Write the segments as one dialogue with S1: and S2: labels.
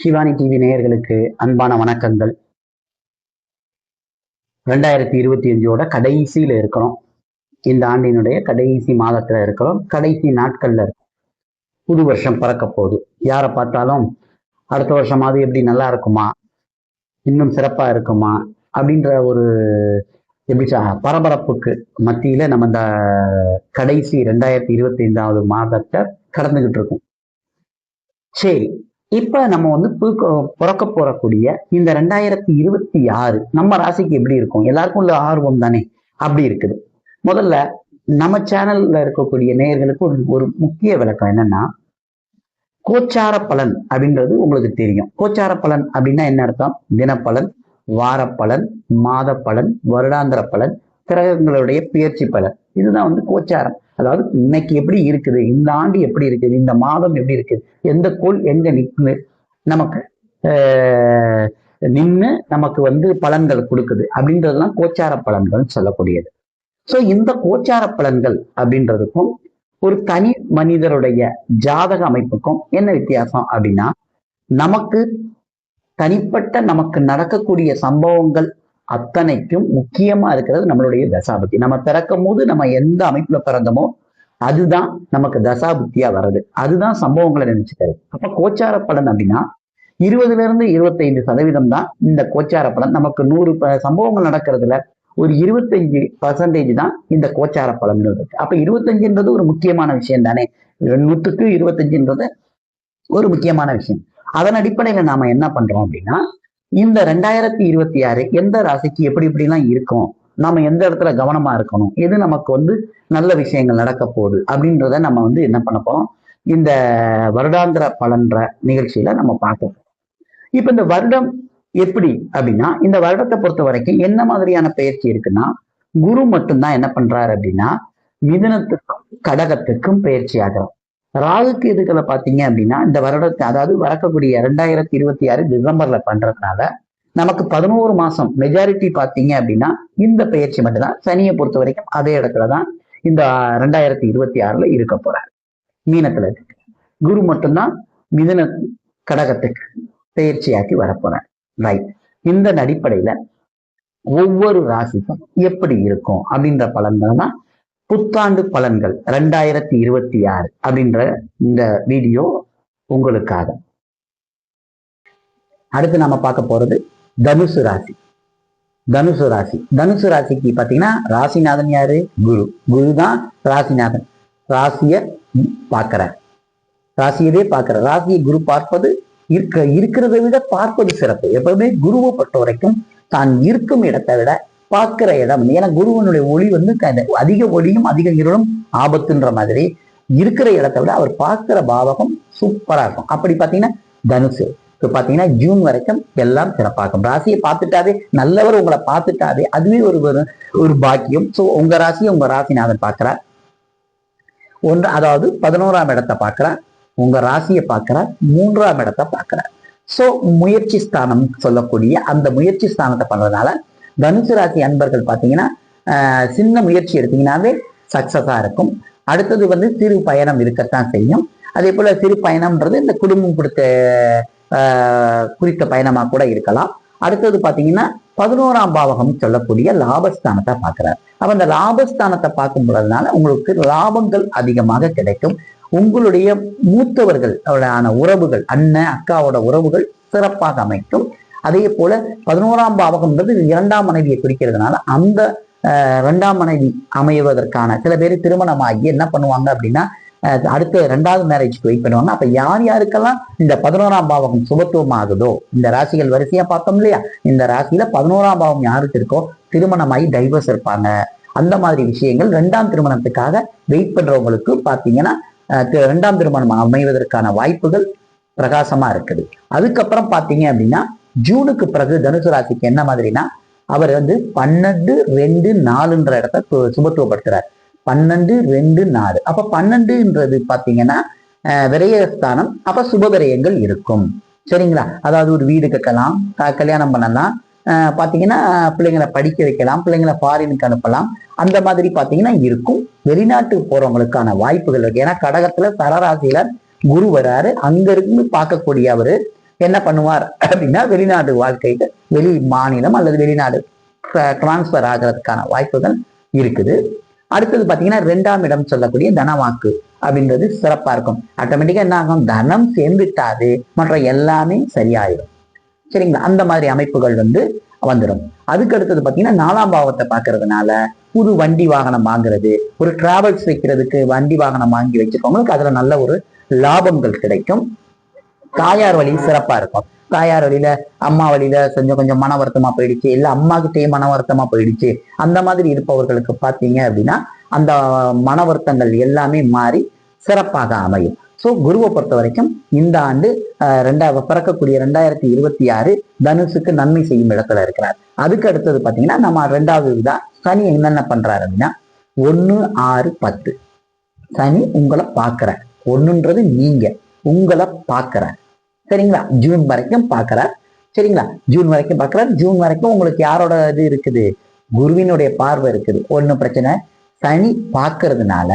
S1: Shivani TV நேயர்களுக்கு அன்பான வணக்கங்கள். ரெண்டாயிரத்தி இருபத்தி அஞ்சோட கடைசியில இருக்கிறோம். இந்த ஆண்டினுடைய கடைசி மாதத்துல இருக்கிறோம். கடைசி நாட்கள்ல இருக்கும் புது வருஷம் பறக்க போகுது. யாரை பார்த்தாலும் அடுத்த வருஷமாவது எப்படி நல்லா இருக்குமா? இன்னும் சிறப்பா இருக்குமா? அப்படின்ற ஒரு எப்படி பரபரப்புக்கு மத்தியில நம்ம இந்த கடைசி ரெண்டாயிரத்தி இருபத்தி ஐந்தாவது மாதத்தை கடந்துகிட்டு இருக்கோம். சரி இப்ப நம்ம வந்து பிறக்க போறக்கூடிய இந்த ரெண்டாயிரத்தி இருபத்தி ஆறு நம்ம ராசிக்கு எப்படி இருக்கும்? எல்லாருக்கும் உள்ள ஆர்வம் தானே? அப்படி இருக்குது. முதல்ல நம்ம சேனல்ல இருக்கக்கூடிய நேயர்களுக்கு ஒரு ஒரு முக்கிய விளக்கம் என்னன்னா கோச்சார பலன் அப்படின்றது உங்களுக்கு தெரியும். கோச்சார பலன் அப்படின்னா என்ன அர்த்தம்? தினப்பலன் வாரப்பலன் மாத பலன் வருடாந்திர பலன் கிரகங்களுடைய பயிற்சி பலன். இதுதான் வந்து கோச்சாரம். அதாவது இன்னைக்கு எப்படி இருக்குது? இந்த ஆண்டு எப்படி இருக்குது? இந்த மாதம் எப்படி இருக்குது? எந்த கோள் எங்க நிற்குது நமக்கு ஆஹ், நின்னு நமக்கு வந்து பலன்கள் கொடுக்குது. அப்படின்றதுலாம் கோச்சார பலன்கள் சொல்லக்கூடியது. சோ இந்த கோச்சார பலன்கள் அப்படின்றதுக்கும் ஒரு தனி மனிதருடைய ஜாதக அமைப்புக்கும் என்ன வித்தியாசம் அப்படின்னா நமக்கு தனிப்பட்ட நமக்கு நடக்கக்கூடிய சம்பவங்கள் அத்தனைக்கும் முக்கியமா இருக்கிறது நம்மளுடைய தசாபுத்தி. நம்ம பிறக்கும் போது நம்ம எந்த அமைப்புல பிறந்தோமோ அதுதான் நமக்கு தசாபுத்தியா வர்றது. அதுதான் சம்பவங்களை நினைச்சுக்கிறது. அப்ப கோச்சார பலன் அப்படின்னா இருபதுல இருந்து இருபத்தைந்து சதவீதம் தான் இந்த கோச்சார பலன். நமக்கு நூறு ப- சம்பவங்கள் நடக்கிறதுல ஒரு இருபத்தஞ்சு பர்சன்டேஜ் தான் இந்த கோச்சார பலன் இருக்கு. அப்ப இருபத்தஞ்சுன்றது ஒரு முக்கியமான விஷயம் தானே? நூற்றுக்கு இருபத்தஞ்சுன்றது ஒரு முக்கியமான விஷயம். அதன் அடிப்படையில நாம என்ன பண்றோம் அப்படின்னா இந்த ரெண்டாயிரத்தி இருபத்தி ஆறு எந்த ராசிக்கு எப்படி இப்படிலாம் இருக்கும்? நாம எந்த இடத்துல கவனமா இருக்கணும்? எது நமக்கு வந்து நல்ல விஷயங்கள் நடக்க போகுது? அப்படின்றத நம்ம வந்து என்ன பண்ண போறோம்? இந்த வருடாந்திர பலன்ற நிகழ்ச்சியில நம்ம பார்க்க போறோம். இப்ப இந்த வருடம் எப்படி அப்படின்னா இந்த வருடத்தை பொறுத்த வரைக்கும் என்ன மாதிரியான பயிற்சி இருக்குன்னா குரு மட்டும்தான் என்ன பண்றாரு அப்படின்னா மிதுனத்துக்கும் கடகத்துக்கும் பயிற்சி ஆகிறோம் ராகுக்கு இதுகளை பார்த்தீங்க அப்படின்னா இந்த வருடத்தை அதாவது வரக்கூடிய ரெண்டாயிரத்தி இருபத்தி ஆறு டிசம்பர்ல பண்றதுனால நமக்கு பதினோரு மாசம் மெஜாரிட்டி பார்த்தீங்க அப்படின்னா இந்த பயிற்சி மட்டும்தான். சனியை பொறுத்த வரைக்கும் அதே இடத்துலதான் இந்த ரெண்டாயிரத்தி இருபத்தி ஆறுல இருக்க போறார். மீனத்துல இருக்கு. குரு மட்டும்தான் மிதன கடகத்துக்கு பயிற்சியாக்கி வரப்போறார். ரைட் இந்த அடிப்படையில ஒவ்வொரு ராசிக்கும் எப்படி இருக்கும் அப்படின்ற பலன்கள் தான் புத்தாண்டு பலன்கள் ரெண்டாயிரத்தி இருபத்தி ஆறு அப்படின்ற இந்த வீடியோ உங்களுக்காக. அடுத்து நாம பார்க்க போறது தனுசு ராசி. தனுசு ராசி. தனுசு ராசிக்கு பாத்தீங்கன்னா ராசிநாதன் யாரு? குரு. குரு தான் ராசிநாதன். ராசிய பார்க்கிறார். ராசியவே பார்க்கிறார். ராசியை குரு பார்ப்பது இருக்க இருக்கிறத விட பார்ப்பது சிறப்பு. எப்பவுமே குருவை பொறுத்த வரைக்கும் தான் இருக்கும் இடத்தை விட பார்க்கிற இடம். ஏன்னா குருவனுடைய ஒளி வந்து அதிக ஒளியும் அதிக இருளும் ஆபத்துன்ற மாதிரி இருக்கிற இடத்தை விட அவர் பார்க்குற பாவகம் சூப்பரா இருக்கும். அப்படி பாத்தீங்கன்னா தனுசு. இப்போ பாத்தீங்கன்னா ஜூன் வரைக்கும் எல்லாம் சிறப்பாக இருக்கும் ராசியை பார்த்துட்டாவே நல்லவர் உங்களை பார்த்துட்டாவே அதுவே ஒரு ஒரு- பாக்கியம். சோ உங்க ராசியை உங்க ராசிநாதன் பார்க்குறார். ஒன்று அதாவது பதினோராம் இடத்தை பார்க்குறார். உங்க ராசியை பார்க்குறார். மூன்றாம் இடத்தை பார்க்குறார். சோ முயற்சி ஸ்தானம் சொல்லக்கூடிய அந்த முயற்சி ஸ்தானத்தை பண்றதுனால தனுசு ராசி அன்பர்கள் பார்த்தீங்கன்னா சின்ன முயற்சி எடுத்தீங்கன்னாவே சக்சஸா இருக்கும். அடுத்தது வந்து சிறு பயணம் இருக்கத்தான் செய்யும். அதே போல சிறு பயணம்ன்றது இந்த குடும்பம் கொடுத்த ஆஹ், குறித்த பயணமா கூட இருக்கலாம். அடுத்தது பாத்தீங்கன்னா பதினோராம் பாவகம் சொல்லக்கூடிய லாபஸ்தானத்தை பார்க்குறாரு. அப்போ அந்த லாபஸ்தானத்தை பார்க்கும் பொழுதுனால உங்களுக்கு லாபங்கள் அதிகமாக கிடைக்கும். உங்களுடைய மூத்தவர்கள் அவர்களான உறவுகள் அண்ணன் அக்காவோட உறவுகள் சிறப்பாக அமைக்கும். அதே போல பதினோராம் பாவகம்ன்றது இரண்டாம் மனைவியை குறிக்கிறதுனால அந்த அஹ், இரண்டாம் மனைவி அமைவதற்கான சில பேர் திருமணமாகி என்ன பண்ணுவாங்க அப்படின்னா அடுத்த ரெண்டாவது மேரேஜ்க்கு வெயிட் பண்ணுவாங்க. அப்ப யார் யாருக்கெல்லாம் இந்த பதினோராம் பாவகம் சுபத்துவம் ஆகுதோ இந்த ராசிகள் வரிசையா பார்த்தோம் இல்லையா? இந்த ராசியில பதினோராம் பாவம் யாருக்கு இருக்கோ திருமணமாகி டைவர்ஸ் இருப்பாங்க. அந்த மாதிரி விஷயங்கள் ரெண்டாம் திருமணத்துக்காக வெயிட் பண்றவங்களுக்கு பாத்தீங்கன்னா அஹ், ரெண்டாம் திருமணம் அமைவதற்கான வாய்ப்புகள் பிரகாசமா இருக்குது. அதுக்கப்புறம் பாத்தீங்க அப்படின்னா ஜூனுக்கு பிறகு தனுசு ராசிக்கு என்ன மாதிரினா அவர் வந்து பன்னெண்டு ரெண்டு நாலுன்ற இடத்த சு- சுபத்துவப்படுத்துறார் பன்னெண்டு ரெண்டு நாலு. அப்ப பன்னெண்டுன்றது பாத்தீங்கன்னா அஹ், விரயஸ்தானம் அப்ப சுப விரயங்கள் இருக்கும். சரிங்களா? அதாவது ஒரு வீடு கட்டலாம் கல்யாணம் பண்ணலாம். அஹ், பாத்தீங்கன்னா பிள்ளைங்களை படிக்க வைக்கலாம் பிள்ளைங்களை ஃபாரினுக்கு அனுப்பலாம். அந்த மாதிரி பாத்தீங்கன்னா இருக்கும். வெளிநாட்டுக்கு போறவங்களுக்கான வாய்ப்புகள் இருக்கு. ஏன்னா கடகத்துல சரராசியில குரு வராரு. அங்க இருந்து பார்க்கக்கூடிய அவரு என்ன பண்ணுவார் அப்படின்னா வெளிநாடு வாழ்க்கைக்கு வெளி மாநிலம் அல்லது வெளிநாடு டிரான்ஸ்பர் ஆகிறதுக்கான வாய்ப்புகள் இருக்குது. அடுத்தது பாத்தீங்கன்னா ரெண்டாம் இடம் சொல்லக்கூடிய தனவாக்கு அப்படின்றது சிறப்பா இருக்கும். ஆட்டோமேட்டிக்காக என்ன ஆகும்? தனம் சேர்ந்துட்டாது. மற்ற எல்லாமே சரியாயிடும் சரிங்களா? அந்த மாதிரி அமைப்புகள் வந்து வந்துடும் அதுக்கு அடுத்தது பாத்தீங்கன்னா நாலாம் பாவத்தை பார்க்கறதுனால புது வண்டி வாகனம் வாங்குறது ஒரு டிராவல்ஸ் வைக்கிறதுக்கு வண்டி வாகனம் வாங்கி வச்சிருக்கவங்களுக்கு அதுல நல்ல ஒரு லாபங்கள் கிடைக்கும். தாயார் வழி சிறப்பா இருக்கும். தாயார் வழியில அம்மா வழியில கொஞ்சம் கொஞ்சம் மன வருத்தமா போயிடுச்சு. இல்ல அம்மாகிட்டயே மன வருத்தமா போயிடுச்சு. அந்த மாதிரி இருப்பவர்களுக்கு பாத்தீங்க அப்படின்னா அந்த மன வருத்தங்கள் எல்லாமே மாறி சிறப்பாக அமையும். ஸோ குருவை பொறுத்த வரைக்கும் இந்த ஆண்டு அஹ், ரெண்டா பிறக்கக்கூடிய ரெண்டாயிரத்தி இருபத்தி ஆறு தனுசுக்கு நன்மை செய்யும் இடத்துல இருக்கிறார். அதுக்கு அடுத்தது பாத்தீங்கன்னா நம்ம ரெண்டாவது இதா சனி என்னென்ன பண்றாரு அப்படின்னா ஒன்று ஆறு பத்து. சனி உங்களை பார்க்கிறார் ஒண்ணுன்றது நீங்க. உங்களை பார்க்கிறார். சரிங்களா? ஜூன் வரைக்கும் பார்க்கிறார். சரிங்களா? ஜூன் வரைக்கும் பார்க்கிறார். ஜூன் வரைக்கும் உங்களுக்கு யாரோட இது இருக்குது? குருவினுடைய பார்வை இருக்குது. ஒன்றும் பிரச்சனை. சனி பார்க்கறதுனால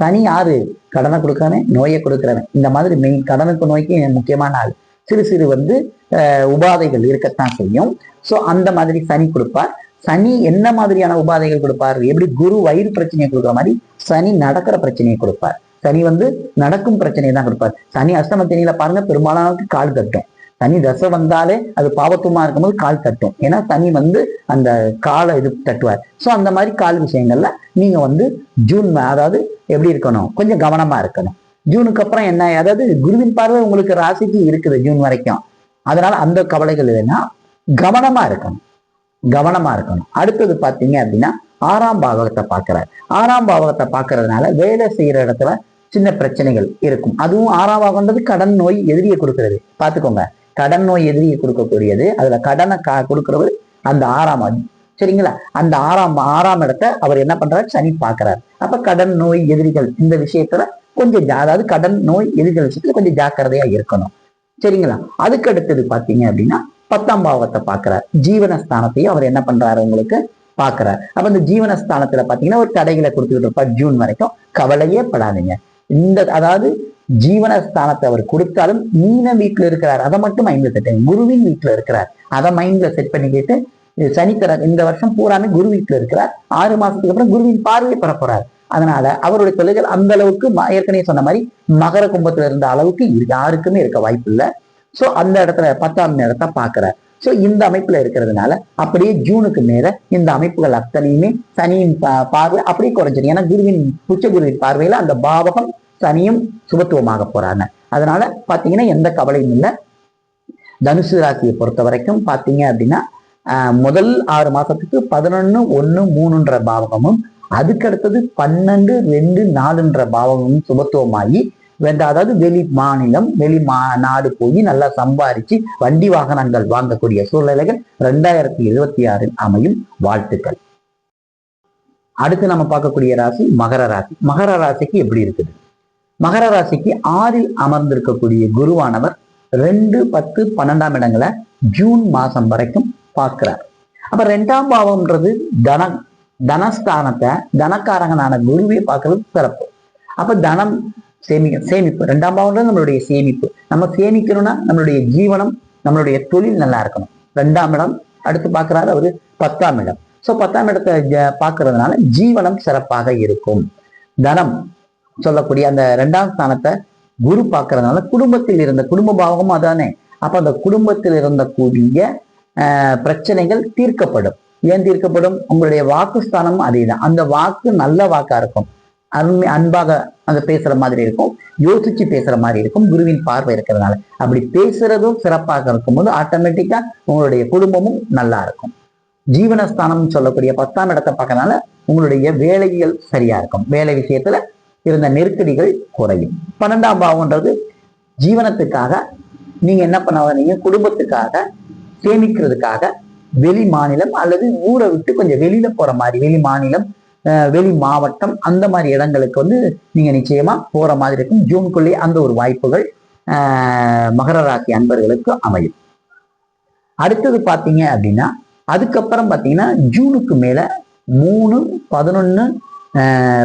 S1: சனி யாரு? கடனை கொடுக்கறவன் நோயை கொடுக்கறவன். இந்த மாதிரி மெயின் கடனுக்கு நோய்க்கு முக்கியமான ஆள். சிறு சிறு வந்து உபாதைகள் இருக்கத்தான் செய்யும். ஸோ அந்த மாதிரி சனி கொடுப்பார். சனி என்ன மாதிரியான உபாதைகள் கொடுப்பார்? எப்படி குரு வயிறு பிரச்சனையை கொடுக்குற மாதிரி சனி நடக்கிற பிரச்சனையை கொடுப்பார். சனி வந்து நடக்கும் பிரச்சனையை தான் கொடுப்பார். சனி அஷ்டமத்தினியில பாருங்க பெரும்பாலானவுக்கு கால் தட்டும் சனி தசை வந்தாலே அது பாவத்துவமா இருக்கும்போது கால் தட்டும் ஏன்னா சனி வந்து அந்த காலை இது தட்டுவார். ஸோ அந்த மாதிரி கால் விஷயங்கள்ல நீங்க வந்து ஜூன் அதாவது எப்படி இருக்கணும்? கொஞ்சம் கவனமா இருக்கணும். ஜூனுக்கு அப்புறம் என்ன அதாவது குருவின் பார்வை உங்களுக்கு ராசிக்கு இருக்குது ஜூன் வரைக்கும். அதனால அந்த கவலைகள் இல்லைன்னா கவனமா இருக்கணும். கவனமா இருக்கணும். அடுத்தது பார்த்தீங்க அப்படின்னா ஆறாம் பாவகத்தை பார்க்கிறார். ஆறாம் பாவகத்தை பார்க்கறதுனால வேலை செய்யற இடத்துல சின்ன பிரச்சனைகள் இருக்கும். அதுவும் ஆறாம் கடன் நோய் எதிரியை கொடுக்கிறது. பார்த்துக்கோங்க. கடன் நோய் எதிரியை கொடுக்கக்கூடியது. அதுல கடனை கா கொடுக்கிறவர் அந்த ஆறாம் சரிங்களா? அந்த ஆறாம் ஆறாம் இடத்தை அவர் என்ன பண்றாரு? சனி பார்க்கிறார். அப்ப கடன் நோய் எதிரிகள் இந்த விஷயத்துல கொஞ்சம் அதாவது கடன் நோய் எதிரிகள் விஷயத்துல கொஞ்சம் ஜாக்கிரதையா இருக்கணும். சரிங்களா? அதுக்கு அடுத்தது பாத்தீங்க அப்படின்னா பத்தாம் பாவத்தை பார்க்கிறார். ஜீவனஸ்தானத்தையும் அவர் என்ன பண்றாரு உங்களுக்கு? பார்க்கிறார். அப்ப இந்த ஜீவனஸ்தானத்துல பாத்தீங்கன்னா ஒரு தடைகளை கொடுத்துக்கிட்டு இருப்பார். ஜூன் வரைக்கும் கவலையே படாதீங்க. இந்த அதாவது ஜீவனஸ்தானத்தை அவர் கொடுத்தாலும் மீன வீட்டில் இருக்கிறார். அதை மட்டும் மைண்ட்ல செட் குருவின் வீட்டுல இருக்கிறார். அதை மைண்ட்ல செட் பண்ணிக்கிட்டு இது சனிக்கிற இந்த வருஷம் பூராமே குரு வீட்டில் இருக்கிறார். ஆறு மாசத்துக்கு அப்புறம் குருவின் பார்வையை பெற போறார். அதனால அவருடைய தொழில்கள் அந்த அளவுக்கு ஏற்கனவே சொன்ன மாதிரி மகர கும்பத்துல இருந்த அளவுக்கு யாருக்குமே இருக்க வாய்ப்பு இல்லை. சோ அந்த இடத்துல பத்தாம் நேரத்தை பார்க்குறார். சோ இந்த அமைப்புல இருக்கிறதுனால அப்படியே ஜூனுக்கு மேலே இந்த அமைப்புகள் அத்தனையுமே சனியின் பா- பார்வை அப்படியே குறைஞ்சிடும் ஏன்னா குருவின் உச்ச குருவின் பார்வையில அந்த பாவகம் சனியும் சுபத்துவமாக போறாங்க. அதனால பாத்தீங்கன்னா எந்த கவலையும் இல்லை. தனுசு ராசியை பொறுத்த வரைக்கும் பாத்தீங்க அப்படின்னா ஆஹ், முதல் ஆறு மாசத்துக்கு பதினொன்று ஒன்று மூணுன்ற பாவகமும் அதுக்கு அடுத்தது பன்னெண்டு ரெண்டு நாலுன்ற பாவகமும் சுபத்துவமாகி வேண்டாம் அதாவது வெளி மாநிலம் வெளி மா நாடு போய் நல்லா சம்பாரிச்சு வண்டி வாகனங்கள் வாங்கக்கூடிய சூழ்நிலைகள் ரெண்டாயிரத்தி இருபத்தி ஆறில் அமையும். வாழ்த்துக்கள். அடுத்து நம்ம பார்க்கக்கூடிய ராசி மகர ராசி. மகர ராசிக்கு எப்படி இருக்குது? மகர ராசிக்கு ஆறில் அமர்ந்திருக்கக்கூடிய குருவானவர் ரெண்டு பத்து பன்னெண்டாம் இடங்களை ஜூன் மாசம் வரைக்கும் பார்க்கிறார். அப்ப ரெண்டாம் பாவம்ன்றது தன தனஸ்தானத்தை தனக்காரங்கனான குருவே பார்க்கறது சிறப்பு. அப்ப தனம் சேமிக்க சேமிப்பு. ரெண்டாம் பாவம்ன்றது நம்மளுடைய சேமிப்பு. நம்ம சேமிக்கணும்னா நம்மளுடைய ஜீவனம் நம்மளுடைய தொழில் நல்லா இருக்கணும். ரெண்டாம் இடம் அடுத்து பார்க்கிறாரு அவரு பத்தாம் இடம். சோ பத்தாம் இடத்தை பார்க்கறதுனால ஜீவனம் சிறப்பாக இருக்கும். தனம் சொல்லக்கூடிய அந்த ரெண்டாம் ஸ்தானத்தை குரு பார்க்கறதுனால குடும்பத்தில் இருந்த குடும்ப பாவமும் அதானே. அப்ப அந்த குடும்பத்தில் இருந்தக்கூடிய ஆஹ், பிரச்சனைகள் தீர்க்கப்படும். ஏன் தீர்க்கப்படும்? உங்களுடைய வாக்குஸ்தானமும் அதேதான். அந்த வாக்கு நல்ல வாக்கா இருக்கும். அன்பு அன்பாக அந்த பேசுற மாதிரி இருக்கும். யோசிச்சு பேசுற மாதிரி இருக்கும். குருவின் பார்வை இருக்கிறதுனால. அப்படி பேசுறதும் சிறப்பாக இருக்கும்போது ஆட்டோமேட்டிக்கா உங்களுடைய குடும்பமும் நல்லா இருக்கும். ஜீவனஸ்தானம் சொல்லக்கூடிய பத்தாம் இடத்தை பார்க்கறதுனால உங்களுடைய வேலைகள் சரியா இருக்கும். வேலை விஷயத்துல இருந்த நெருக்கடிகள் குறையும். பன்னெண்டாம் பாவம்ன்றது ஜீவனத்துக்காக நீங்க என்ன பண்ண நீங்க குடும்பத்துக்காக சேமிக்கிறதுக்காக வெளி மாநிலம் அல்லது ஊரை விட்டு கொஞ்சம் வெளியில போற மாதிரி வெளி மாநிலம் வெளி மாவட்டம் அந்த மாதிரி இடங்களுக்கு வந்து நீங்க நிச்சயமா போற மாதிரி இருக்கும். ஜூனுக்குள்ளேயே அந்த ஒரு வாய்ப்புகள் மகர ராசி அன்பர்களுக்கு அமையும். அடுத்தது பார்த்தீங்க அப்படின்னா அதுக்கப்புறம் பாத்தீங்கன்னா ஜூனுக்கு மேல மூணு பதினொன்னு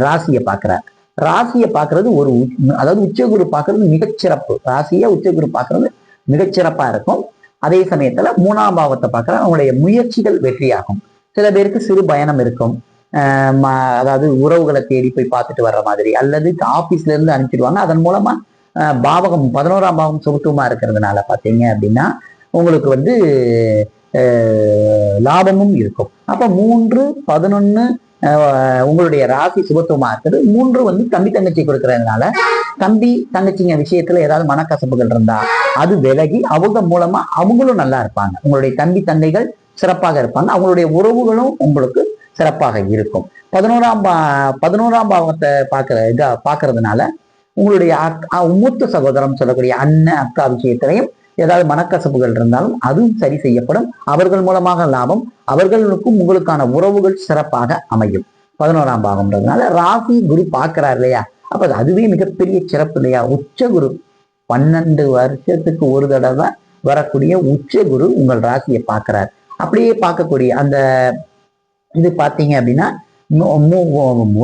S1: ராசியை பார்க்கிறார். ராசியை பார்க்கறது ஒரு அதாவது உச்சகுரு பார்க்கறது மிகச்சிறப்பு ராசியை உச்சகுரு பார்க்கறது மிகச்சிறப்பா இருக்கும். அதே சமயத்துல மூணாம் பாவத்தை பார்க்கற அவங்களுடைய முயற்சிகள் வெற்றியாகும். சில பேருக்கு சிறு பயணம் இருக்கும். அதாவது உறவுகளை தேடி போய் பார்த்துட்டு வர்ற மாதிரி. அல்லது ஆபீஸ்ல இருந்து அனுப்பிச்சிடுவாங்க. அதன் மூலமா பாவகம் பதினோராம் பாவம் சுருத்துவமா இருக்கிறதுனால பார்த்தீங்க அப்படின்னா உங்களுக்கு வந்து லாபமும் இருக்கும். அப்ப மூன்று பதினொன்னு உங்களுடைய ராசி சுபத்துவமா இருக்குது மூன்று வந்து தம்பி தங்கச்சி கொடுக்கறதுனால தம்பி தங்கச்சிங்க விஷயத்துல ஏதாவது மனக்கசப்புகள் இருந்தா அது விலகி அவங்க மூலமா அவங்களும் நல்லா இருப்பாங்க. உங்களுடைய தம்பி தங்கைகள் சிறப்பாக இருப்பாங்க. அவங்களுடைய உறவுகளும் உங்களுக்கு சிறப்பாக இருக்கும். பதினோராம் பா பதினோராம் பாவத்தை பார்க்குற இதாக பார்க்கறதுனால உங்களுடைய அக்- மூத்த சகோதரம் சொல்லக்கூடிய அண்ணன் அக்கா விஷயத்திலையும் ஏதாவது மனக்கசப்புகள் இருந்தாலும் அதுவும் சரி செய்யப்படும். அவர்கள் மூலமாக லாபம் அவர்களுக்கும் உங்களுக்கான உறவுகள் சிறப்பாக அமையும். பதினோராம் பாகம்ன்றதுனால ராசி குரு பார்க்கிறார் இல்லையா? அப்ப அதுவே மிகப்பெரிய சிறப்பு இல்லையா? உச்ச குரு பன்னெண்டு வருஷத்துக்கு ஒரு தடவை வரக்கூடிய உச்ச குரு உங்கள் ராசியை பார்க்கிறார். அப்படியே பார்க்கக்கூடிய அந்த இது பார்த்தீங்க அப்படின்னா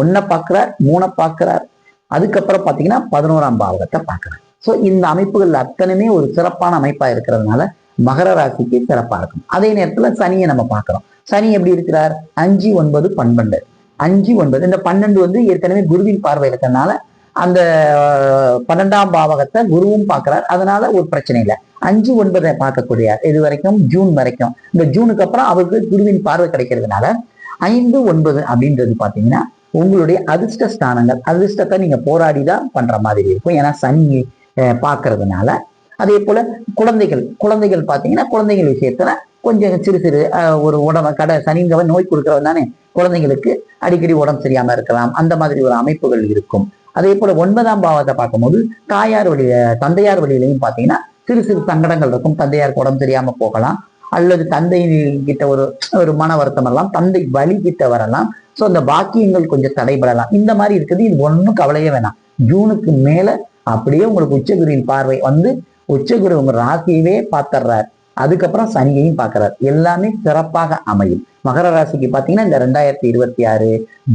S1: ஒன்றை பார்க்குறார் மூணை பார்க்குறார் அதுக்கப்புறம் பார்த்தீங்கன்னா பதினோராம் பாவகத்தை பார்க்குறார் ஸோ இந்த அமைப்புகள் அத்தனையுமே ஒரு சிறப்பான அமைப்பா இருக்கிறதுனால மகர ராசிக்கு சிறப்பா இருக்கும். அதே நேரத்துல சனியை நம்ம பார்க்குறோம் சனி எப்படி இருக்கிறார்? அஞ்சு ஒன்பது பன்னெண்டு அஞ்சு ஒன்பது. இந்த பன்னெண்டு வந்து ஏற்கனவே குருவின் பார்வை இருக்கிறதுனால அந்த பன்னெண்டாம் பாவகத்தை குருவும் பார்க்குறார் அதனால ஒரு பிரச்சனை இல்லை. அஞ்சு ஒன்பதை பார்க்கக்கூடிய இது வரைக்கும் ஜூன் வரைக்கும். இந்த ஜூனுக்கு அப்புறம் அவருக்கு குருவின் பார்வை கிடைக்கிறதுனால ஐந்து ஒன்பது அப்படின்றது பார்த்தீங்கன்னா உங்களுடைய அதிர்ஷ்ட ஸ்தானங்கள் அதிர்ஷ்டத்தை நீங்க போராடி தான் பண்ற மாதிரி இருக்கும். ஏன்னா சனி பார்க்கறதுனால. அதே போல குழந்தைகள் குழந்தைகள் பார்த்தீங்கன்னா குழந்தைகள் விஷயத்தில் கொஞ்சம் சிறு சிறு அஹ், ஒரு உடம்பு கடை சனிங்கவன் நோய் கொடுக்கறவன் தானே. குழந்தைங்களுக்கு அடிக்கடி உடம்பு சரியாம இருக்கலாம். அந்த மாதிரி ஒரு அமைப்புகள் இருக்கும். அதே போல ஒன்பதாம் பாவத்தை பார்க்கும்போது தாயார் வழி தந்தையார் வழியிலையும் பாத்தீங்கன்னா சிறு சிறு சங்கடங்கள் இருக்கும். தந்தையாருக்கு உடம்பு தெரியாமல் போகலாம். அல்லது தந்தை கிட்ட ஒரு ஒரு மன வருத்தம் வரலாம் தந்தை வலி கிட்ட வரலாம். ஸோ அந்த பாக்கியங்கள் கொஞ்சம் தடைபடலாம். இந்த மாதிரி இருக்குது இது ஒன்றும் கவலையே வேணாம். ஜூனுக்கு மேல அப்படியே உங்களுக்கு உச்சகுருவின் பார்வை வந்து உச்சகுரு உங்க ராசியவே பார்த்துடுறார் அதுக்கப்புறம் சனியையும் பார்க்கறார். எல்லாமே சிறப்பாக அமையும். மகர ராசிக்கு பார்த்தீங்கன்னா இந்த ரெண்டாயிரத்தி இருபத்தி ஆறு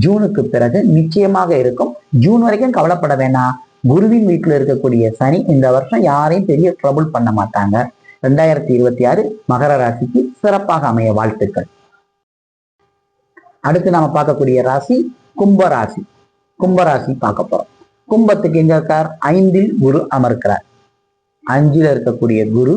S1: ஜூனுக்கு பிறகு நிச்சயமாக இருக்கும். ஜூன் வரைக்கும் கவலைப்பட வேணாம். குருவின் வீட்டில் இருக்கக்கூடிய சனி இந்த வருஷம் யாரையும் பெரிய ட்ரபுள் பண்ண மாட்டாங்க. ரெண்டாயிரத்தி இருபத்தி ஆறு மகர ராசிக்கு சிறப்பாக அமைய வாழ்த்துக்கள். அடுத்து நாம பார்க்கக்கூடிய ராசி கும்பராசி கும்பராசி பார்க்க போறோம். கும்பத்துக்கு எங்க இருக்கார்? ஐந்தில் குரு அமர்க்கிறார். அஞ்சுல இருக்கக்கூடிய குரு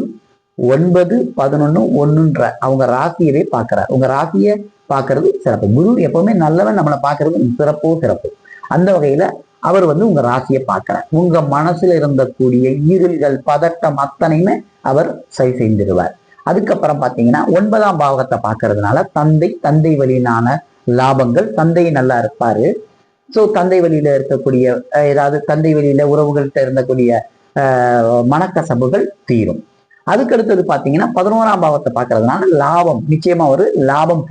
S1: ஒன்பது பதினொன்னு ஒண்ணுன்ற அவங்க ராசியவே பார்க்கிறார். உங்க ராசியை பார்க்கறது சிறப்பு. குரு எப்பவுமே நல்லவன் நம்மளை பார்க்கிறது சிறப்போ சிறப்பு. அந்த வகையில அவர் வந்து உங்க ராசியை பார்க்கிறார். உங்க மனசுல இருந்தக்கூடிய ஈரல்கள் பதட்டம் அத்தனையுமே அவர் சரி செய்திருவார் அதுக்கப்புறம் பாத்தீங்கன்னா ஒன்பதாம் பாவகத்தை பார்க்கறதுனால தந்தை தந்தை வழியினான லாபங்கள் தந்தை நல்லா இருப்பாரு. சோ தந்தை வழியில இருக்கக்கூடிய அஹ், ஏதாவது தந்தை வழியில உறவுகள்கிட்ட இருந்தக்கூடிய மனக்கசபுகள் தீரும். அதுக்கடுத்தது பாத்தீங்கன்னா பதினோராம் பாவத்தை பார்க்கறதுனால லாபம் நிச்சயமா ஒரு லாபம்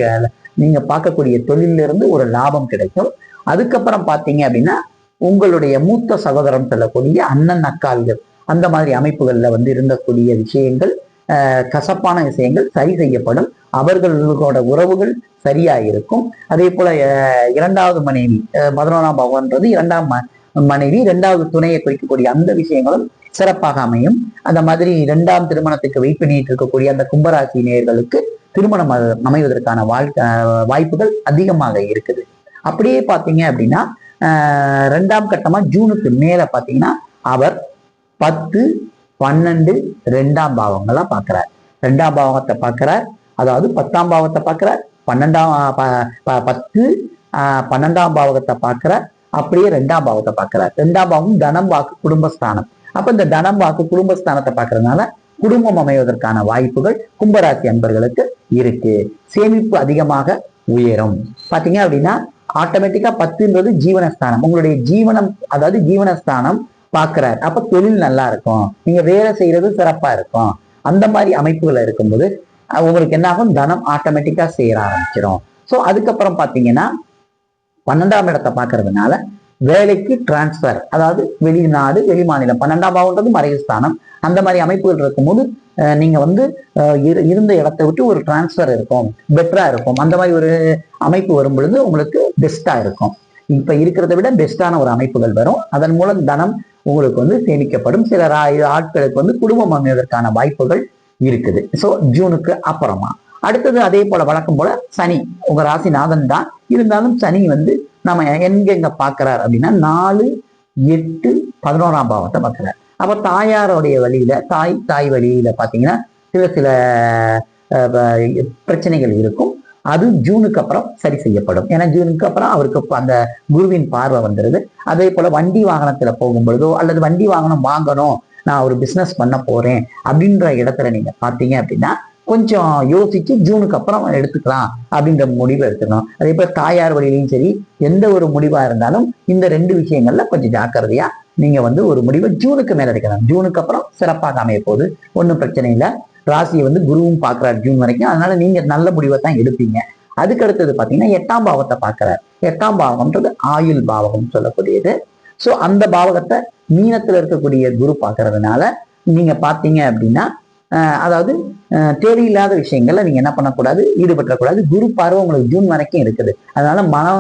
S1: நீங்க பார்க்கக்கூடிய தொழிலிருந்து ஒரு லாபம் கிடைக்கும். அதுக்கப்புறம் பார்த்தீங்க அப்படின்னா உங்களுடைய மூத்த சகோதரம் சொல்லக்கூடிய அண்ணன் அக்கால்கள் அந்த மாதிரி அமைப்புகள்ல வந்து இருந்தக்கூடிய விஷயங்கள் அஹ், கசப்பான விஷயங்கள் சரி செய்யப்படும். அவர்களோட உறவுகள் சரியா இருக்கும் அதே போல அஹ், இரண்டாவது மனைவி பதினொன்றாம் பகவான்றது இரண்டாம் மனைவி இரண்டாவது துணையை குறிக்கக்கூடிய அந்த விஷயங்களும் சிறப்பாக அமையும். அந்த மாதிரி இரண்டாம் திருமணத்துக்கு வெயிட் பண்ணிட்டு இருக்கக்கூடிய அந்த கும்பராசி நேயர்களுக்கு திருமணம் அமைவதற்கான வாழ் அஹ், வாய்ப்புகள் அதிகமாக இருக்குது. அப்படியே பார்த்தீங்க அப்படின்னா ரெண்டாம் கட்டமா ஜூனுக்கு மேல பார்த்தீங்கன்னா அவர் பத்து பன்னெண்டு ரெண்டாம் பாவங்களா பார்க்கிறார் ரெண்டாம் பாவத்தை பார்க்கிறார் அதாவது பத்தாம் பாவத்தை பார்க்கிறார் பன்னெண்டாம் ப- ப- பத்து பன்னெண்டாம் பாவகத்தை பார்க்கிறார் அப்படியே ரெண்டாம் பாவத்தை பார்க்கிறார் ரெண்டாம் பாவம் தனம் வாக்கு குடும்பஸ்தானம். அப்ப இந்த தனம் வாக்கு குடும்பஸ்தானத்தை பார்க்கறதுனால குடும்பம் அமைவதற்கான வாய்ப்புகள் கும்பராசி அன்பர்களுக்கு இருக்கு. சேமிப்பு அதிகமாக உயரும். பாத்தீங்க அப்படின்னா ஆட்டோமேட்டிக்கா பத்துன்றது ஜீவனஸ்தானம். உங்களுடைய ஜீவனம் அதாவது ஜீவனஸ்தானம் பாக்குறாரு அப்ப தொழில் நல்லா இருக்கும். நீங்க வேலை செய்யறது சிறப்பா இருக்கும். அந்த மாதிரி அமைப்புகள் இருக்கும்போது உங்களுக்கு என்ன ஆகும்? தனம் ஆட்டோமேட்டிக்கா செய்ய ஆரம்பிச்சிடும் ஸோ அதுக்கப்புறம் பாத்தீங்கன்னா பன்னெண்டாம் இடத்தை பார்க்கறதுனால வேலைக்கு டிரான்ஸ்ஃபர் அதாவது வெளிநாடு வெளி மாநிலம் பன்னெண்டாம் பாவம்ன்றது மறைவு ஸ்தானம் அந்த மாதிரி அமைப்புகள் இருக்கும்போது நீங்க வந்து இரு- இருந்த இடத்தை விட்டு ஒரு டிரான்ஸ்ஃபர் இருக்கும். பெட்டரா இருக்கும். அந்த மாதிரி ஒரு அமைப்பு வரும் பொழுது உங்களுக்கு பெஸ்டா இருக்கும். இப்ப இருக்கிறத விட பெஸ்டான ஒரு அமைப்புகள் வரும். அதன் மூலம் தனம் உங்களுக்கு வந்து சேமிக்கப்படும். சில ஆட்களுக்கு வந்து குடும்பம் அமைவதற்கான வாய்ப்புகள் இருக்குது. ஸோ ஜூனுக்கு அப்புறமா. அடுத்தது அதே போல வழக்கம் போல சனி. உங்க ராசிநாதன் தான் இருந்தாலும் சனி வந்து நம்ம எங்கெங்க பாக்குறாரு அப்படின்னா நாலு எட்டு பதினோராம் பாவத்தை பார்க்கறார். அப்போ தாயாருடைய வழியில தாய் தாய் வழியில பார்த்தீங்கன்னா சில சில பிரச்சனைகள் இருக்கும். அது ஜூனுக்கு அப்புறம் சரி செய்யப்படும். ஏன்னா ஜூனுக்கு அப்புறம் அவருக்கு அந்த குருவின் பார்வை வந்துடுது அதே போல வண்டி வாகனத்துல போகும்பொழுதோ அல்லது வண்டி வாகனம் வாங்கணும் நான் ஒரு பிஸ்னஸ் பண்ண போறேன் அப்படின்ற இடத்துல நீங்க பார்த்தீங்க அப்படின்னா கொஞ்சம் யோசிச்சு ஜூனுக்கு அப்புறம் எடுத்துக்கலாம் அப்படின்ற முடிவை எடுத்துக்கணும். அதே போல தாயார் வழியிலையும் சரி எந்த ஒரு முடிவா இருந்தாலும் இந்த ரெண்டு விஷயங்கள்ல கொஞ்சம் ஜாக்கிரதையா நீங்க வந்து ஒரு முடிவை ஜூனுக்கு மேல எடுக்கலாம். ஜூனுக்கு அப்புறம் சிறப்பாக அமைய போகுது. ஒன்றும் பிரச்சனை இல்லை. ராசியை வந்து குருவும் பார்க்கறாரு ஜூன் வரைக்கும். அதனால நீங்க நல்ல முடிவை தான் எடுப்பீங்க. அதுக்கு அடுத்தது பாத்தீங்கன்னா எட்டாம் பாவத்தை பார்க்கறாரு. எட்டாம் பாவம்ன்றது ஆயுள் பாவகம் சொல்லக்கூடியது. ஸோ அந்த பாவகத்தை மீனத்துல இருக்கக்கூடிய குரு பார்க்கறதுனால நீங்க பாத்தீங்க அப்படின்னா அதாவது தேவையில்லாத விஷயங்கள்ல நீங்க என்ன பண்ணக்கூடாது ஈடுபட்டக்கூடாது குரு பார்வை உங்களுக்கு ஜூன் வரைக்கும் இருக்குது. அதனால மனோ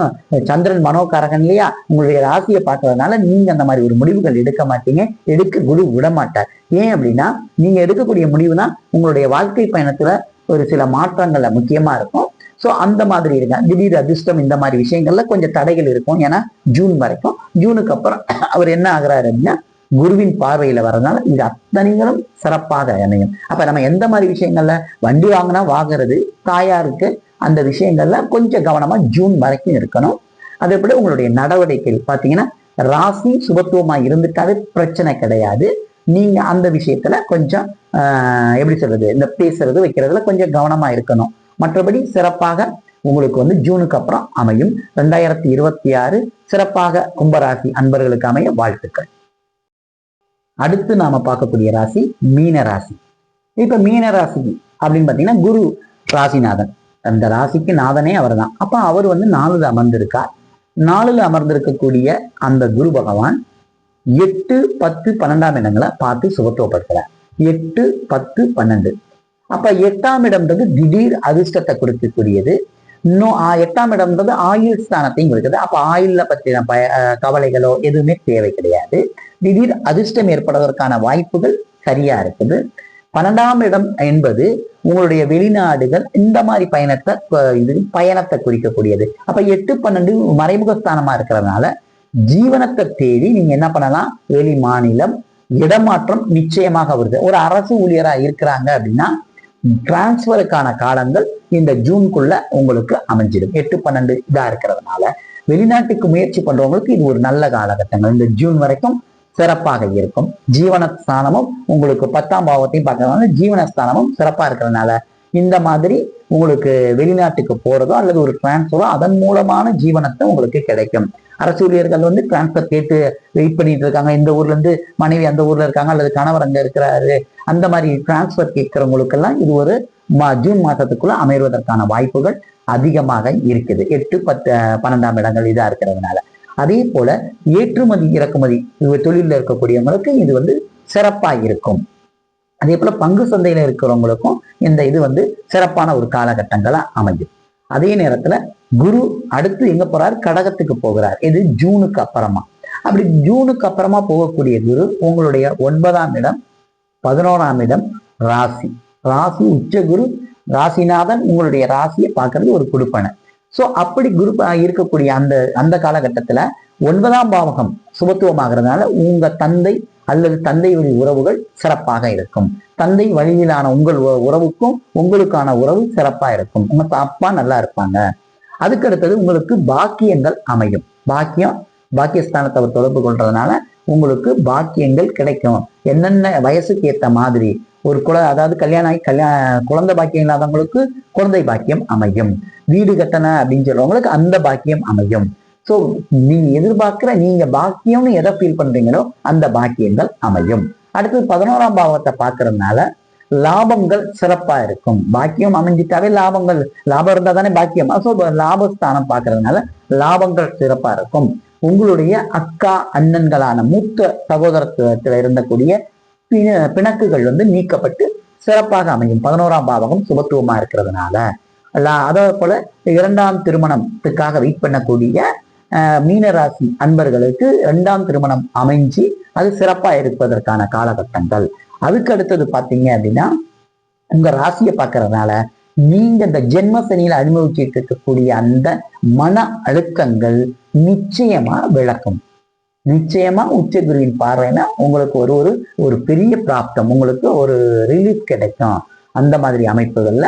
S1: சந்திரன் மனோகாரகன் இல்லையா? உங்களுடைய ராசியை பார்க்கறதுனால நீங்க அந்த மாதிரி ஒரு முடிவுகள் எடுக்க மாட்டீங்க. எடுக்க குரு விட மாட்டார். ஏன் அப்படின்னா நீங்க எடுக்கக்கூடிய முடிவு தான் உங்களுடைய வாழ்க்கை பயணத்துல ஒரு சில மாற்றங்கள்ல முக்கியமா இருக்கும். ஸோ அந்த மாதிரி இருங்க. திடீர் அதிர்ஷ்டம் இந்த மாதிரி விஷயங்கள்ல கொஞ்சம் தடைகள் இருக்கும். ஏன்னா ஜூன் வரைக்கும். ஜூனுக்கு அப்புறம் அவர் என்ன ஆகுறாரு அப்படின்னா குருவின் பார்வையில வரதுனால இது அத்தனைகளும் சிறப்பாக அமையும். அப்ப நம்ம எந்த மாதிரி விஷயங்கள்ல வண்டி வாங்கினா வாங்குறது தாயாருக்கு அந்த விஷயங்கள்ல கொஞ்சம் கவனமா ஜூன் வரைக்கும் இருக்கணும். அதே போல உங்களுடைய நடவடிக்கைகள் பாத்தீங்கன்னா ராசி சுபத்துவமா இருந்துட்டாவே பிரச்சனை கிடையாது. நீங்க அந்த விஷயத்துல கொஞ்சம் ஆஹ், எப்படி சொல்றது இந்த பேசுறது வைக்கிறதுல கொஞ்சம் கவனமா இருக்கணும். மற்றபடி சிறப்பாக உங்களுக்கு வந்து ஜூனுக்கு அப்புறம் அமையும். ரெண்டாயிரத்தி இருபத்தி ஆறு சிறப்பாக கும்பராசி அன்பர்களுக்கு அமைய வாழ்த்துக்கள். அடுத்து நாம பார்க்கக்கூடிய ராசி மீன ராசி. இப்ப மீன ராசி அப்படின்னு பாத்தீங்கன்னா குரு ராசிநாதன். அந்த ராசிக்கு நாதனே அவர்தான். அப்ப அவர் வந்து நாலுல அமர்ந்திருக்கார். நாலுல அமர்ந்திருக்கக்கூடிய அந்த குரு பகவான் எட்டு பத்து பன்னெண்டாம் இடங்களை பார்த்து சுகத்துவப்படுத்துறார் எட்டு பத்து பன்னெண்டு. அப்ப எட்டாம் இடம்ன்றது திடீர் அதிர்ஷ்டத்தை கொடுக்கக்கூடியது இன்னும் எட்டாம் இடம்ன்றது ஆயுள் ஸ்தானத்தையும் குறிக்குது. அப்ப ஆயுள்ல பற்றின பய கவலைகளோ எதுவுமே தேவை கிடையாது. திடீர் அதிர்ஷ்டம் ஏற்படுவதற்கான வாய்ப்புகள் சரியா இருக்குது. பன்னெண்டாம் இடம் என்பது உங்களுடைய வெளிநாடுகள் இந்த மாதிரி பயணத்தை இது பயணத்தை குறிக்கக்கூடியது. அப்ப எட்டு பன்னெண்டு மறைமுக ஸ்தானமா இருக்கிறதுனால ஜீவனத்தை தேடி நீங்க என்ன பண்ணலாம்? வெளி மாநிலம் இடமாற்றம் நிச்சயமாக வருது. ஒரு அரசு ஊழியரா இருக்கிறாங்க அப்படின்னா டிரான்ஸ்ஃபருக்கான காலங்கள் இந்த ஜூன்குள்ள உங்களுக்கு அமைஞ்சிடும். எட்டு பன்னெண்டு இதா இருக்கிறதுனால வெளிநாட்டுக்கு முயற்சி பண்றவங்களுக்கு இது ஒரு நல்ல காலகட்டங்கள். இந்த ஜூன் வரைக்கும் சிறப்பாக இருக்கும். ஜீவனஸ்தானமும் உங்களுக்கு பத்தாம் பாவத்தையும் பார்க்கறதுனால ஜீவனஸ்தானமும் சிறப்பா இருக்கிறதுனால இந்த மாதிரி உங்களுக்கு வெளிநாட்டுக்கு போறதோ அல்லது ஒரு டிரான்ஸ்ஃபரோ அதன் மூலமான ஜீவனத்தை உங்களுக்கு கிடைக்கும். அரசு ஊழியர்கள் வந்து டிரான்ஸ்ஃபர் கேட்டு வெயிட் பண்ணிட்டு இருக்காங்க. இந்த ஊர்ல இருந்து மனைவி அந்த ஊர்ல இருக்காங்க. அல்லது கணவர் அங்க இருக்கிறாரு. அந்த மாதிரி டிரான்ஸ்ஃபர் கேட்கிறவங்களுக்கெல்லாம் இது ஒரு ஜூன் மாசத்துக்குள்ள அமைவதற்கான வாய்ப்புகள் அதிகமாக இருக்குது. எட்டு பத்து பன்னெண்டாம் இடங்கள் இதா இருக்கிறதுனால. அதே போல ஏற்றுமதி இறக்குமதி தொழிலில் இருக்கக்கூடியவங்களுக்கு இது வந்து சிறப்பா இருக்கும். அதே போல பங்கு சந்தையில இருக்கிறவங்களுக்கும் இந்த இது வந்து சிறப்பான ஒரு காலகட்டங்களா அமையும். அதே நேரத்துல குரு அடுத்து எங்க போறார்? கடகத்துக்கு போகிறார். இது ஜூனுக்கு அப்புறமா. அப்படி ஜூனுக்கு அப்புறமா போகக்கூடிய குரு உங்களுடைய ஒன்பதாம் இடம் பதினோராம் இடம் ராசி. ராசி உச்ச குரு ராசிநாதன் உங்களுடைய ராசியை பார்க்கறது ஒரு குடுப்பனை. சோ அப்படி குரு இருக்கக்கூடிய அந்த அந்த காலகட்டத்துல ஒன்பதாம் பாவகம் சுபத்துவமாகிறதுனால உங்க தந்தை அல்லது தந்தை வழி உறவுகள் சிறப்பாக இருக்கும். தந்தை வழியிலான உங்கள் உறவுக்கும் உங்களுக்கான உறவு சிறப்பா இருக்கும். உங்க அப்பா நல்லா இருப்பாங்க. அதுக்கு அடுத்தது உங்களுக்கு பாக்கியங்கள் அமையும். பாக்கியம் பாக்கியஸ்தானத்தை அவர் தொடர்பு கொள்றதுனால உங்களுக்கு பாக்கியங்கள் கிடைக்கும். என்னென்ன வயசுக்கு ஏத்த மாதிரி ஒரு குல அதாவது கல்யாணம் ஆகி கல்யாண குழந்தை பாக்கியம் இல்லாதவங்களுக்கு குழந்தை பாக்கியம் அமையும். வீடு கட்டண அப்படின்னு சொல்றவங்களுக்கு அந்த பாக்கியம் அமையும். ஸோ நீங்க எதிர்பார்க்கிற நீங்க பாக்கியம்னு எதை ஃபீல் பண்றீங்களோ அந்த பாக்கியங்கள் அமையும். அடுத்தது பதினோராம் பாவத்தை பார்க்கறதுனால லாபங்கள் சிறப்பா இருக்கும். பாக்கியம் அமைஞ்சிட்டாவே லாபங்கள் லாபம் இருந்தா தானே பாக்கியம். ஸோ லாபஸ்தானம் பார்க்கறதுனால லாபங்கள் சிறப்பா இருக்கும். உங்களுடைய அக்கா அண்ணன்களான மூத்த சகோதரத்துவத்தில் இருந்தக்கூடிய பிணக்குகள் வந்து நீக்கப்பட்டு சிறப்பாக அமையும். பதினோராம் பாவகம் சுபத்துவமா இருக்கிறதுனால. லா- அதே போல இரண்டாம் திருமணத்துக்காக வெயிட் பண்ணக்கூடிய மீனராசி அன்பர்களுக்கு இரண்டாம் திருமணம் அமைஞ்சு அது சிறப்பா இருப்பதற்கான காலகட்டங்கள். அதுக்கு அடுத்தது பாத்தீங்க அப்படின்னா உங்க ராசியை பார்க்கறதுனால நீங்க இந்த ஜென்ம சனியில அனுபவிச்சுட்டு இருக்கக்கூடிய அந்த மன அழுத்தங்கள் நிச்சயமா விளக்கும். நிச்சயமா உச்சகுருவின் பார்வைனா உங்களுக்கு ஒரு ஒரு ஒரு பெரிய பிராப்தம் உங்களுக்கு ஒரு ரிலீஃப் கிடைக்கும். அந்த மாதிரி அமைப்புகள்ல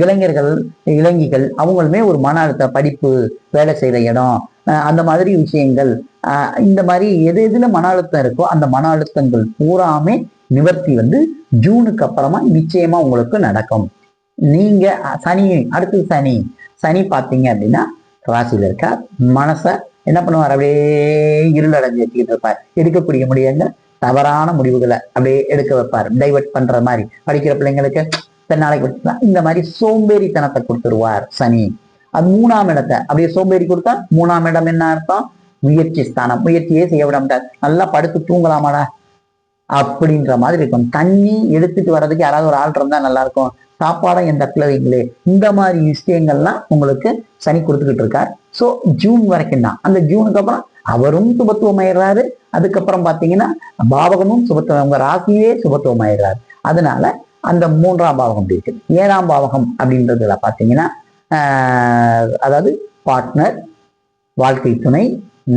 S1: இளைஞர்கள் இளைஞிகள் அவங்களுமே ஒரு மன அழுத்த படிப்பு வேலை செய்கிற இடம் அந்த மாதிரி விஷயங்கள் இந்த மாதிரி எது எதுல மன அழுத்தம் இருக்கோ அந்த மன அழுத்தங்கள் பூராமே நிவர்த்தி வந்து ஜூனுக்கு அப்புறமா நிச்சயமா உங்களுக்கு நடக்கும். நீங்க சனி அடுத்தது சனி. சனி பார்த்தீங்க அப்படின்னா ராசியில் இருக்கார். மனசை என்ன பண்ணுவார்? அப்படியே இருள் அடைஞ்சு வச்சுக்கிட்டு இருப்பார். எடுக்கக்கூடிய முடியுங்க தவறான முடிவுகளை அப்படியே எடுக்க வைப்பார். டைவெர்ட் பண்ற மாதிரி. படிக்கிற பிள்ளைங்களுக்கு நாளைக்கு இந்த மாதிரி சோம்பேறித்தனத்தை கொடுத்துருவார் சனி. அது மூணாம் இடத்தை அப்படியே சோம்பேறி கொடுத்தா மூணாம் இடம் என்ன அர்த்தம்? முயற்சி ஸ்தானம். முயற்சியே செய்ய விட மாட்டார் நல்லா படுத்து தூங்கலாமாடா? அப்படின்ற மாதிரி இருக்கும். தண்ணி எடுத்துட்டு வர்றதுக்கு யாராவது ஒரு ஆள் இருந்தா நல்லா இருக்கும் சாப்பாடும் என் தட்டில் வைங்களே. இந்த மாதிரி விஷயங்கள்லாம் உங்களுக்கு சனி கொடுத்துக்கிட்டு இருக்கார். ஸோ ஜூன் வரைக்கும் தான். அந்த ஜூனுக்கு அப்புறம் அவரும் சுபத்துவம் ஆயிடுறாரு அதுக்கப்புறம் பார்த்தீங்கன்னா பாவகமும் சுபத்துவம் அவங்க ராசியே சுபத்துவம் ஆயிடுறாரு அதனால அந்த மூன்றாம் பாவகம் இருக்குது ஏழாம் பாவகம் அப்படின்றதுல பார்த்தீங்கன்னா ஆஹ், அதாவது பார்ட்னர் வாழ்க்கை துணை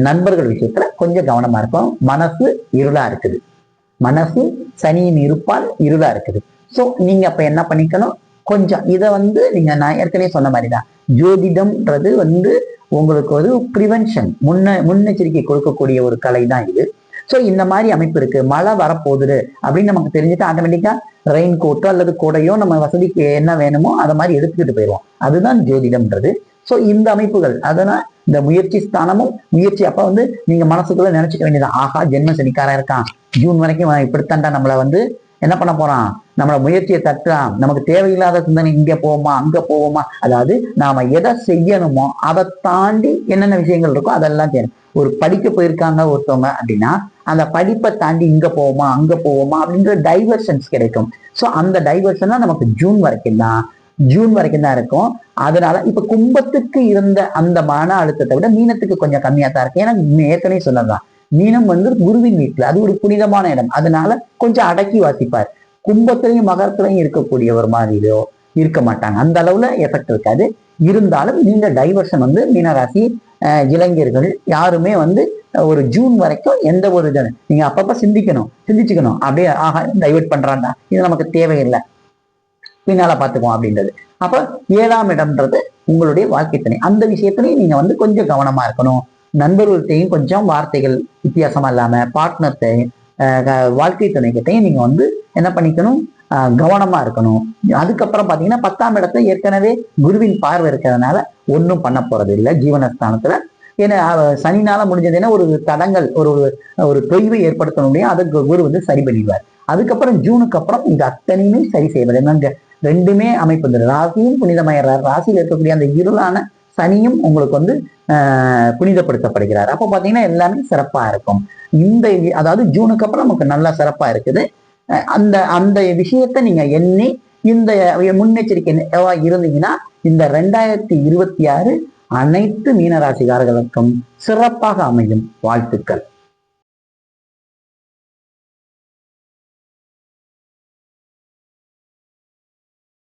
S1: நண்பர்கள் விஷயத்துல கொஞ்சம் கவனமா இருக்கும் மனசு இருளா இருக்குது. மனசு சனியின் இருப்பால் இருளா இருக்குது. ஸோ நீங்க அப்ப என்ன பண்ணிக்கணும்? கொஞ்சம் இதை வந்து நீங்க நான் ஏற்கனவே சொன்ன மாதிரி தான் ஜோதிடம்ன்றது வந்து உங்களுக்கு ஒரு ப்ரிவென்ஷன் முன்ன முன்னெச்சரிக்கை கொடுக்கக்கூடிய ஒரு கலை தான் இது. ஸோ இந்த மாதிரி அமைப்பு இருக்கு. மழை வரப்போகுது அப்படின்னு நமக்கு தெரிஞ்சுட்டு ஆட்டோமேட்டிக்கா ரெயின் கோட்டோ அல்லது கூடையோ நம்ம வசதிக்கு என்ன வேணுமோ அதை மாதிரி எடுத்துக்கிட்டு போயிடுவோம். அதுதான் ஜோதிடம்ன்றது. ஸோ இந்த அமைப்புகள் அதனால் இந்த முயற்சி ஸ்தானமும் முயற்சி. அப்போ வந்து நீங்கள் மனசுக்குள்ளே நினச்சிக்க வேண்டியது ஆஹா ஜென்ம சனிக்காரன் இருக்கான். ஜூன் வரைக்கும் இப்படித்தாண்டா நம்மளை வந்து என்ன பண்ண போறான்? நம்மளோட முயற்சியை தட்டுறான். நமக்கு தேவையில்லாத சிந்தனை இங்க போவோமா அங்க போவோமா அதாவது நாம எதை செய்யணுமோ அதை தாண்டி என்னென்ன விஷயங்கள் இருக்கோ அதெல்லாம் செய்யணும் ஒரு படிக்க போயிருக்காங்க ஒருத்தவங்க அப்படின்னா அந்த படிப்பை தாண்டி இங்க போவோமா அங்க போவோமா அப்படின்ற டைவர்ஷன்ஸ் கிடைக்கும். ஸோ அந்த டைவர்ஷன் தான் நமக்கு ஜூன் வரைக்கும் தான் ஜூன் வரைக்கும் தான் இருக்கும். அதனால இப்ப கும்பத்துக்கு இருந்த அந்த மன அழுத்தத்தை விட மீனத்துக்கு கொஞ்சம் கம்மியா தான் இருக்கு. ஏன்னா ஏற்கனவே சொன்னதுதான். மீனம் வந்து குருவின் வீட்டுல. அது ஒரு புனிதமான இடம். அதனால கொஞ்சம் அடக்கி வாசிப்பார். கும்பத்திலையும் மகரத்திலையும் இருக்கக்கூடிய ஒரு மாதிரியோ இருக்க மாட்டாங்க. அந்த அளவுல எஃபெக்ட் இருக்காது. இருந்தாலும் இந்த டைவர்ஷன் வந்து மீனராசி இளைஞர்கள் யாருமே வந்து ஒரு ஜூன் வரைக்கும் எந்த ஒரு இது நீங்க அப்பப்ப சிந்திக்கணும். சிந்திச்சுக்கணும். அப்படியே ஆஹா டைவர்ட் பண்றான்டா. இது நமக்கு தேவையில்லை. பின்னால பாத்துக்குவோம் அப்படின்றது. அப்ப ஏழாம் இடம்ன்றது உங்களுடைய வாழ்க்கை அந்த விஷயத்துலயும் நீங்க வந்து கொஞ்சம் கவனமா இருக்கணும். நண்பர்கள்ட்டையும் கொஞ்சம் வார்த்தைகள் வித்தியாசமா இல்லாம பார்ட்னர்ட்டையும் வாழ்க்கை துணைக்கிட்டையும் நீங்க வந்து என்ன பண்ணிக்கணும்? கவனமாக கவனமா இருக்கணும். அதுக்கப்புறம் பாத்தீங்கன்னா பத்தாம் இடத்துல ஏற்கனவே குருவின் பார்வை இருக்கிறதுனால ஒன்றும் பண்ண போறது இல்லை ஜீவனஸ்தானத்துல. ஏன்னா அஹ், சனினால முடிஞ்சதுன்னா ஒரு தடங்கள் ஒரு ஒரு தொய்வை ஏற்படுத்தணும் அதை கு- குரு வந்து சரி பண்ணிடுவார். அதுக்கப்புறம் ஜூனுக்கு அப்புறம் இது அத்தனையுமே சரி செய்வது. என்னங்க? ரெண்டுமே அமைப்பு. இந்த ராசியும் புனிதமாயிடுறார் ராசியில் இருக்கக்கூடிய அந்த இருளான சனியும் உங்களுக்கு வந்து ஆஹ், புனிதப்படுத்தப்படுகிறார். அப்போ பார்த்தீங்கன்னா எல்லாமே சிறப்பா இருக்கும். இந்த அதாவது ஜூனுக்கு அப்புறம் நமக்கு நல்லா சிறப்பா இருக்குது. அஹ், அந்த அந்த விஷயத்தை நீங்க எண்ணி இந்த முன்னெச்சரிக்கை இருந்தீங்கன்னா இந்த ரெண்டாயிரத்தி இருபத்தி ஆறு அனைத்து மீனராசிக்காரர்களுக்கும் சிறப்பாக அமையும். வாழ்த்துக்கள்.